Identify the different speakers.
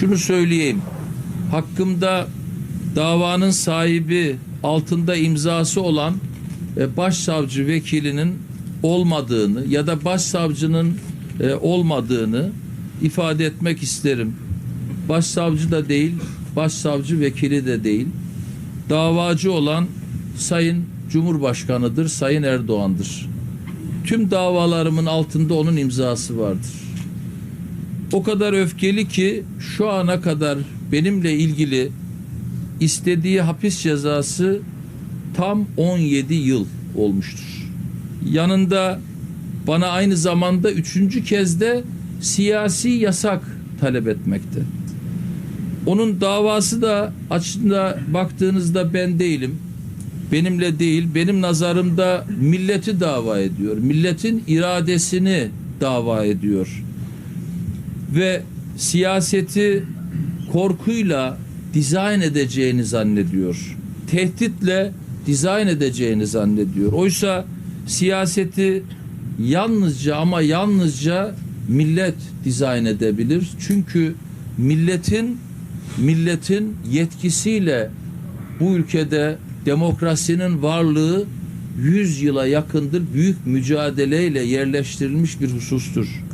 Speaker 1: Şunu söyleyeyim. Hakkımda davanın sahibi altında imzası olan e, başsavcı vekilinin olmadığını ya da başsavcının e, olmadığını ifade etmek isterim. Başsavcı da değil, başsavcı vekili de değil. Davacı olan Sayın Cumhurbaşkanı'dır, Sayın Erdoğan'dır. Tüm davalarımın altında onun imzası vardır. O kadar öfkeli ki şu ana kadar benimle ilgili istediği hapis cezası tam 17 yıl olmuştur. Yanında bana aynı zamanda üçüncü kez de siyasi yasak talep etmekte. Onun davası da açısında baktığınızda ben değilim. Benimle değil, benim nazarımda milleti dava ediyor. Milletin iradesini dava ediyor. Ve siyaseti korkuyla dizayn edeceğini zannediyor. Tehditle dizayn edeceğini zannediyor. Oysa siyaseti yalnızca ama yalnızca millet dizayn edebilir. Çünkü milletin milletin yetkisiyle bu ülkede demokrasinin varlığı 100 yıla yakındır büyük mücadeleyle yerleştirilmiş bir husustur.